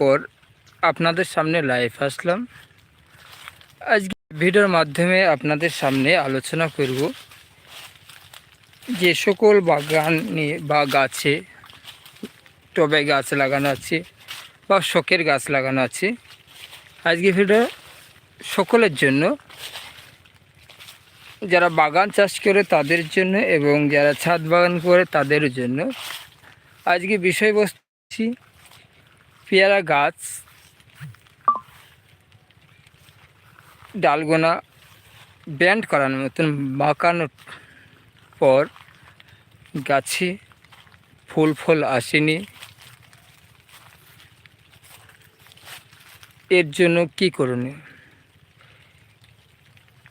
পর আপনাদের সামনে লাইভ আসলাম। আজকে ভিডিওর মাধ্যমে আপনাদের সামনে আলোচনা করব যে সকল বাগানে বা গাছে টবে গাছ লাগানো আছে বা শখের গাছ লাগানো আছে। আজকে ভিডিও সকলের জন্য, যারা বাগান চাষ করে তাদের জন্য এবং যারা ছাদ বাগান করে তাদের জন্য আজকে বিষয়বস্তু পেয়ারা গাছ, ডালগোনা ব্যান্ড করানোর মতন বাঁকানোর পর গাছে ফুল ফল আসেনি। এর জন্য কি করণীয়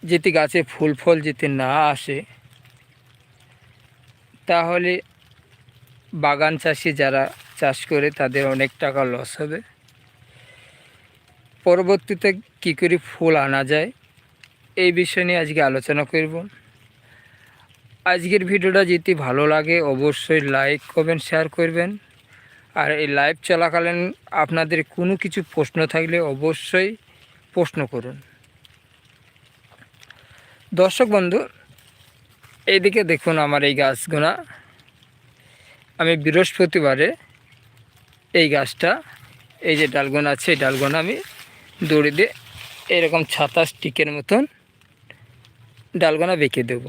যদি গাছে ফুল ফল যেতে না আসে, তাহলে বাগান চাষি যারা চাষ করে তাদের অনেক টাকা লস হবে। পরবর্তীতে কী করে ফুল আনা যায়, এই বিষয় নিয়ে আজকে আলোচনা করব। আজকের ভিডিওটা যদি ভালো লাগে, অবশ্যই লাইক কমেন্ট শেয়ার করবেন। আর এই লাইভ চলাকালীন আপনাদের কোনো কিছু প্রশ্ন থাকলে অবশ্যই প্রশ্ন করুন। দর্শক বন্ধু, এইদিকে দেখুন আমার এই গাছগুনা। আমি বৃহস্পতিবারে এই গাছটা, এই যে ডালগোনা আছে, এই ডালগোনা আমি দড়ি দিয়ে এরকম ছাতা স্টিকের মতন ডালগোনা বেঁকে দেব।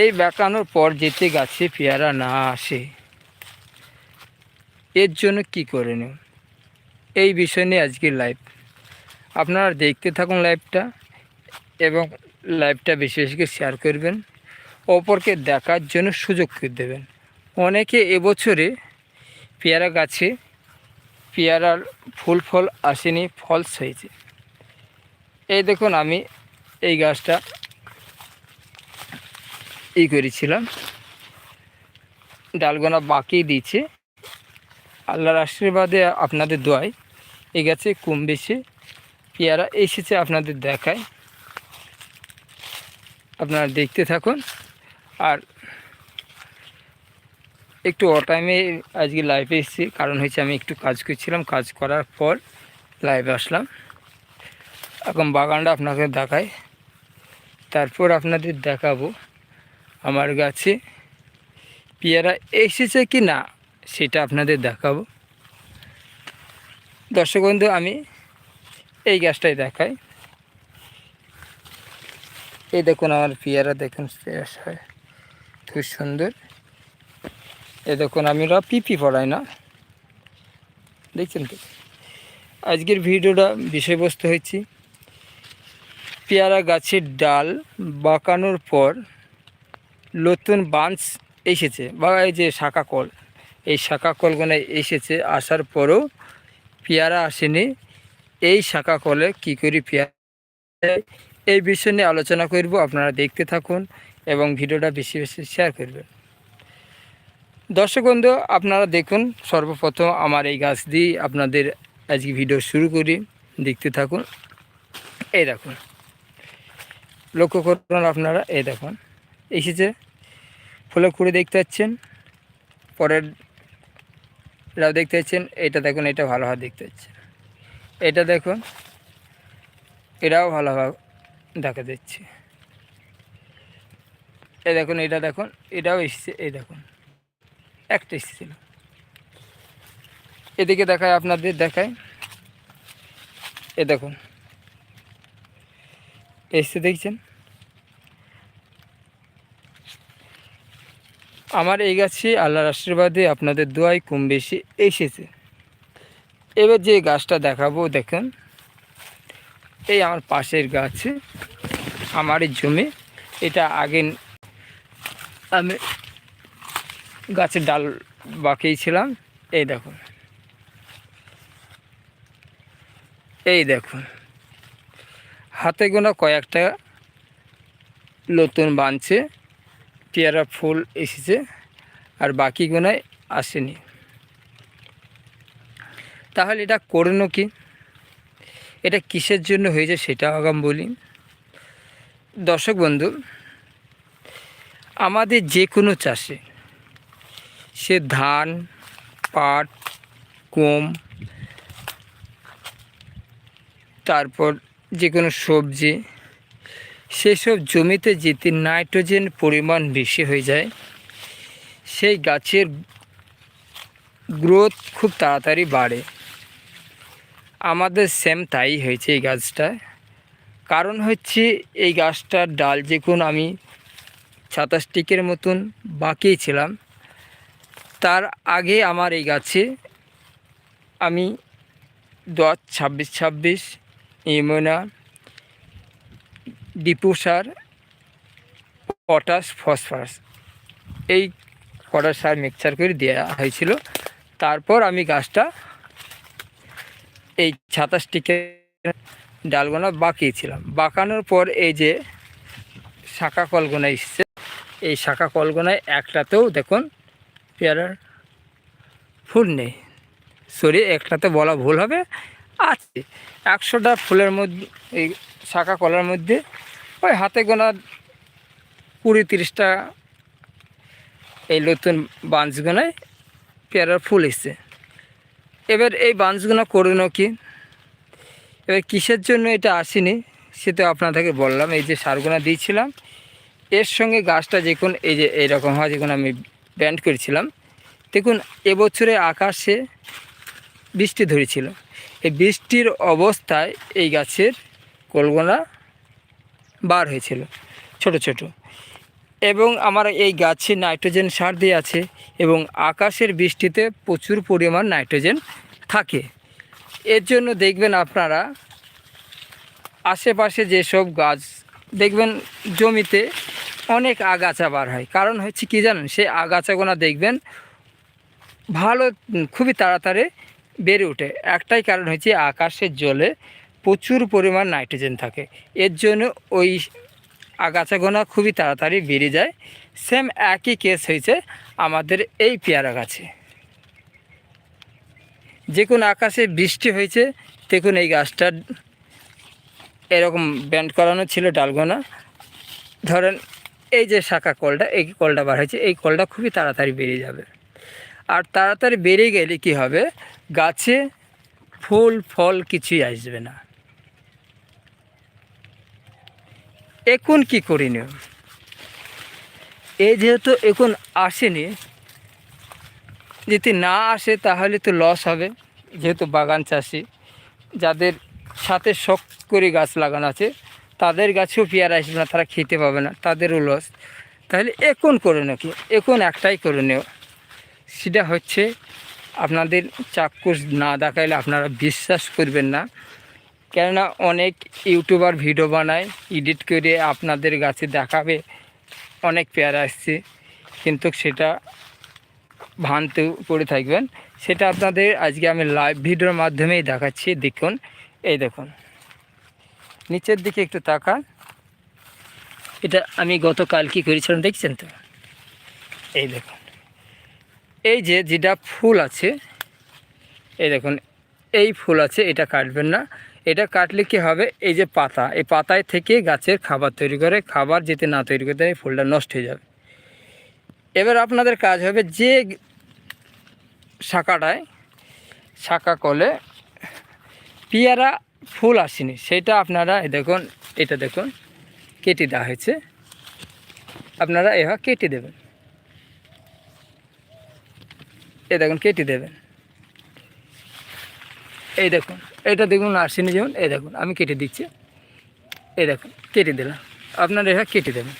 এই বেঁকানোর পর যেতে গাছে পেয়ারা না আসে, এর জন্য কি করে নেব? এই বিষয় নিয়ে আজকের লাইভ আপনারা দেখতে থাকুন লাইভটা এবং লাইভটা বেশি বেশি করে শেয়ার করবেন, অপরকে দেখার জন্য সুযোগ করে দেবেন। অনেকে এবছরে পেয়ারা গাছে পেয়ারার ফুল ফল আসেনি ফলস হয়েছে এই দেখুন আমি এই গাছটা ই করেছিলাম। ডালগোনা বাকি দিয়েছে। আল্লাহর আশীর্বাদে আপনাদের দোয়ায় এই গাছে কম বেশি পেয়ারা এসেছে আপনাদের দেখায়। আপনারা দেখতে থাকুন। আর একটু অটাইমে আজকে লাইভে এসেছি। কারণ হয়েছে আমি একটু কাজ করছিলাম। কাজ করার পর লাইভে আসলাম। এখন বাগানটা আপনাকে দেখাই। তারপর আপনাদের দেখাবো আমার গাছে পেয়ারা এসেছে কি না, সেটা আপনাদের দেখাবো। দর্শক বন্ধু, আমি এই গাছটাই দেখাই। এই দেখুন আমার পেয়ারা, দেখুন খুব সুন্দর। এ দেখুন, আমি ওরা পিপি পড়াই না। দেখছেন তো? আজকের ভিডিওটা বিষয়বস্তু হয়েছি, পেয়ারা গাছের ডাল বাঁকানোর পর নতুন বাঞ্চ এসেছে, বা এই যে শাখা কল, এই শাখা কলগুলো এসেছে, আসার পরেও পেয়ারা আসেনি। এই শাখা কলে কী করি পেয়ারা, এই বিষয় নিয়ে আলোচনা করব, আপনারা দেখতে থাকুন এবং ভিডিওটা বেশি বেশি শেয়ার করবেন। দর্শক বন্ধু, আপনারা দেখুন, সর্বপ্রথম আমার এই গাছ দিয়ে আপনাদের আজকে ভিডিও শুরু করি। দেখতে থাকুন। এই দেখুন। লক্ষ্য করুন আপনারা, এই দেখুন। এসেছে ফুলে কুড়ে দেখতে পাচ্ছেন, পরের এটাও দেখতে পাচ্ছেন, এটা দেখুন, এটা ভালোভাবে দেখতে পাচ্ছেন এটা দেখুন, এটাও ভালোভাবে দেখা দিচ্ছে এই দেখুন, এটা দেখুন, এটাও এসেছে, এই দেখুন। একটা এসেছিল এদিকে দেখায় আপনাদের দেখায় এ দেখুন। এসে দেখছেন? আমার এই গাছে আল্লাহর আশীর্বাদে আপনাদের দোয়াই কম বেশি এসেছে। এবার যে গাছটা দেখাবো, দেখেন। এই আমার পাশের গাছে, আমার জমি। এটা আগে আমি গাছের ডাল বাকিয়েছিলাম এই দেখুন। এই দেখুন। হাতে গোনা কয়েকটা নতুন বানছে, পেয়ারা ফুল এসেছে, আর বাকি গোনায় আসেনি। তাহলে এটা করণো কি? এটা কিসের জন্য হয়েছে সেটা আগাম বলি। দর্শক বন্ধু, আমাদের যে কোনো চাষে সে ধান, পাট গম তারপর যে কোনো সবজি, সেসব জমিতে যেতে নাইট্রোজেন পরিমাণ বেশি হয়ে যায়। সেই গাছের গ্রোথ খুব তাড়াতাড়ি বাড়ে। আমাদের সেম তাই হয়েছে এই গাছটা। কারণ হচ্ছে এই গাছটার ডাল যে কোন আমি সাতাশ টিকের মতন বাঁকিয়েছিলাম। তার আগে আমার এই গাছে আমি দশ, ছাব্বিশ ছাব্বিশ, ইমোনা ডিপু সার পটাশ, ফসফরাস এই কটা সার মিক্সচার করে দেওয়া হয়েছিল। তারপর আমি গাছটা এই সাতাশ টিকে ডালগোনা বাঁকিয়েছিলাম। বাঁকানোর পর এই যে শাখা কলগোনা এসছে, এই শাখা কলগোনায় একটাতেও দেখুন পেয়ারার ফুল নেই। সরি, একটাতে বলা ভুল হবে। আছে। একশোটা ফুলের মধ্যে, এই শাখা কলার মধ্যে, ওই হাতে গোনা কুড়ি তিরিশটা এই নতুন বাঁশগুনায় পেয়ারার ফুল এসছে। এবার এই বাঁশগুনা করুন কি? এবার কিসের জন্য এটা আসেনি, সে তো আপনাদেরকে বললাম, এই যে সারগুনা দিয়েছিলাম, এর সঙ্গে গাছটা যে কোন, এই যে এইরকম হয় যখন আমি ব্যান্ড করেছিলাম। দেখুন, এবছরে আকাশে বৃষ্টি ধরেছিল। এই বৃষ্টির অবস্থায় এই গাছের কলগোনা বার হয়েছিল, ছোট ছোট। এবং আমার এই গাছে নাইট্রোজেন সার দিয়ে আছে এবং আকাশের বৃষ্টিতে প্রচুর পরিমাণ নাইট্রোজেন থাকে। এর জন্য দেখবেন আপনারা আশেপাশে যেসব গাছ, দেখবেন জমিতে অনেক আগাছা বার হয়। কারণ হচ্ছে কি জানেন, সেই আগাছাগুলো দেখবেন ভালো, খুবই তাড়াতাড়ি বেড়ে ওঠে। একটাই কারণ হচ্ছে আকাশের জলে প্রচুর পরিমাণ নাইট্রোজেন থাকে। এর জন্য ওই আগাছাগোনা খুবই তাড়াতাড়ি বেড়ে যায়। সেম একই কেস হয়েছে আমাদের এই পেয়ারা গাছে। যে কোনো আকাশে বৃষ্টি হয়েছে, দেখুন এই গাছটা এরকম ব্যান্ড করানো ছিল ডালগোনা। ধরেন এই যে শাখা কলটা, এই কলটা বার হয়েছে, এই কলটা খুবই তাড়াতাড়ি বেরিয়ে যাবে। আর তাড়াতাড়ি বেড়ে গেলে কি হবে? গাছে ফুল, ফল কিছুই আসবে না। এখন কি করিনিও এই যেহেতু এখন আসেনি, যদি না আসে তাহলে তো লস হবে, যেহেতু বাগান চাষি, যাদের সাথে শখ করে গাছ লাগানো আছে তাদের গাছেও পেয়ারা আসবে না, তারা খেতে পাবে না, তাদেরও লস তাহলে এখন করে নাকি এখন একটাই করে নেও। সেটা হচ্ছে আপনাদের চাক্ষুষ না দেখাইলে আপনারা বিশ্বাস করবেন না। কেননা অনেক ইউটিউবার ভিডিও বানায়, এডিট করে আপনাদের গাছে দেখাবে, অনেক পেয়ারা আসছে। কিন্তু সেটা ভানতে পড়ে থাকবেন। সেটা আপনাদের আজকে আমি লাইভ ভিডিওর মাধ্যমেই দেখাচ্ছি, দেখুন, এই দেখুন। নিচের দিকে একটু তাকান। এটা আমি গতকাল কি করেছিলাম দেখছেন তো? এই দেখুন। এই যে যেটা ফুল আছে, এই দেখুন, এই ফুল আছে, এটা কাটবেন না। এটা কাটলে কি হবে? এই যে পাতা, এই পাতায় থেকে গাছের খাবার তৈরি করে, খাবার যেতে না তৈরি করতে এই ফুলটা নষ্ট হয়ে যাবে। এবার আপনাদের কাজ হবে যে শাখাটায়, শাখা কলে পেয়ারা ফুল আসেনি। সেটা আপনারা দেখুন, এটা দেখুন, কেটে দেওয়া হয়েছে। আপনারা এভাবে কেটে দেবেন। এ দেখুন, কেটে দেবেন। এই দেখুন, এটা দেখুন আসেনি যেমন, এই দেখুন, আমি কেটে দিচ্ছি। এই দেখুন, কেটে দিলাম। আপনারা এভাবে কেটে দেবেন।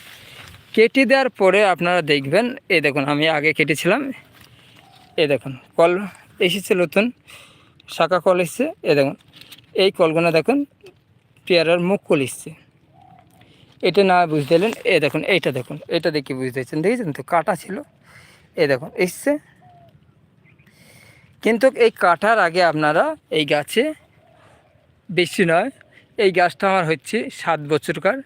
কেটে দেওয়ার পরে আপনারা দেখবেন, এই দেখুন, আমি আগে কেটেছিলাম। এ দেখুন, কল এসেছে নতুন, শাখা কল এসেছে। এ দেখুন এই কলগুলো দেখুন, পেয়ারার মুখ কল এসছে এটা না বুঝতে এলেন এ দেখুন, এইটা দেখুন এটা দেখে বুঝতে পারছেন, দেখেছেন তো? কাটা ছিল। এ দেখুন, এসছে। কিন্তু এই কাটার আগে আপনারা এই গাছে, বেশি নয়, এই গাছটা আমার হচ্ছে সাত বছরকার।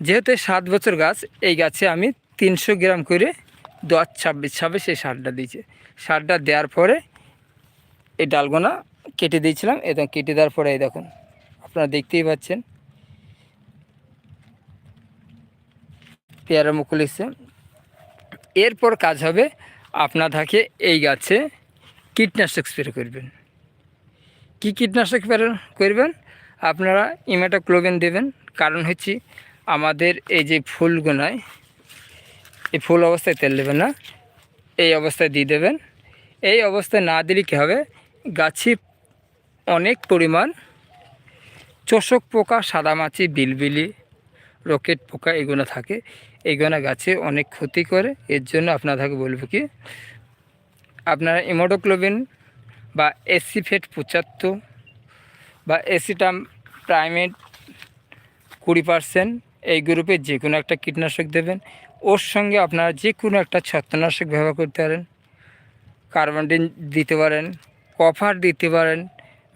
যেহেতু সাত বছর গাছ, এই গাছে আমি তিনশো গ্রাম করে দশ ছাব্বিশ ছাব্বিশ এই সারটা দিয়েছে। সারটা দেওয়ার পরে এই ডালগোনা কেটে দিয়েছিলাম, এবং কেটে দেওয়ার পরে দেখুন, আপনারা দেখতেই পাচ্ছেন। পেয়ারা মুকুল এসছে। এরপর কাজ হবে আপনাদেরকে এই গাছে কীটনাশক স্প্রে করবেন। কি কীটনাশক স্প্রে করবেন? আপনারা ইমেটোক্লোবেন দেবেন। কারণ হচ্ছে আমাদের এই যে ফুলগুনায় এই ফুল অবস্থায় তেল দেবেন না, এই অবস্থায় দিয়ে দেবেন। এই অবস্থায় না দিলে কী হবে? গাছে অনেক পরিমাণ চোষক পোকা, সাদামাছি, বিলবিলি, রকেট পোকা এগুলো থাকে। এগুলো গাছে অনেক ক্ষতি করে। এর জন্য আপনাদেরকে বলব কি, আপনারা ইমোটোক্লোবিন বা এসিফেট পঁচাত্তর বা এসিটাম প্রাইমেট কুড়ি পার্সেন্ট এই গ্রুপে যে কোনো একটা কীটনাশক দেবেন। ওর সঙ্গে আপনারা যে কোনো একটা ছত্রনাশক ব্যবহার করতে পারেন। কার্বনডিন দিতে পারেন কফার দিতে পারেন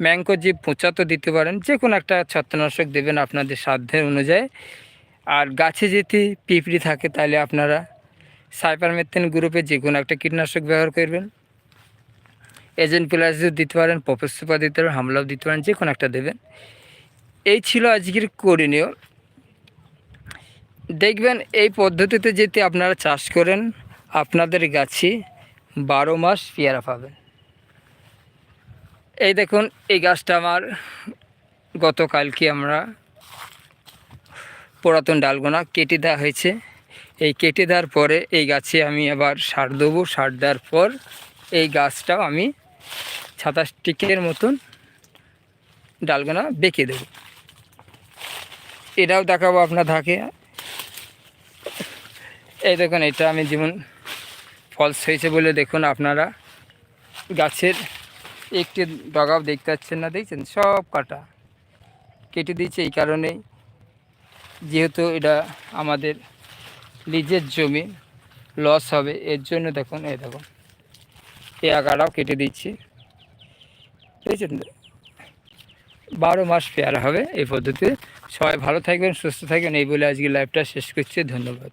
ম্যাঙ্কো যে পঁচাত্তর দিতে পারেন যে কোনো একটা ছত্রনাশক দেবেন আপনাদের সাধ্যের অনুযায়ী। আর গাছে যদি পিঁপড়ি থাকে, তাহলে আপনারা সাইপারমেথেন গ্রুপে যে কোনো একটা কীটনাশক ব্যবহার করবেন। এজেন্ট প্লাসও দিতে পারেন পপের সুপার দিতে পারেন, হামলাও দিতে পারেন যে কোনো একটা দেবেন। এই ছিল আজকের করণীয়। দেখবেন এই পদ্ধতিতে যদি আপনারা চাষ করেন, আপনাদের গাছে বারো মাস পেয়ারা পাবেন। এই দেখুন, এই গাছটা আমার গতকালকে আমরা পুরাতন ডালগোনা কেটে দেওয়া হয়েছে। এই কেটে দেওয়ার পরে এই গাছে আমি আবার সার দেবো। সার দেওয়ার পর এই গাছটাও আমি সাতাশ টিকের মতন ডালগোনা বেঁকে দেবো। এটাও দেখাবো আপনার ধাকে এই দেখুন, এটা আমি যেমন ফলস হয়েছে বলে দেখুন আপনারা গাছের একটি ডগাও দেখতে পাচ্ছেন না, দেখছেন? সব কাটা। কেটে দিয়েছে এই কারণেই। যেহেতু এটা আমাদের লিজের জমি লস হবে। এর জন্য দেখুন, এই দেখুন। এই আগাটাও কেটে দিচ্ছি। বুঝেছেন? বারো মাস পেয়ারা হবে এই পদ্ধতিতে। সবাই ভালো থাকবেন, সুস্থ থাকবেন। এই বলে আজকে লাইভটা শেষ করছি। ধন্যবাদ।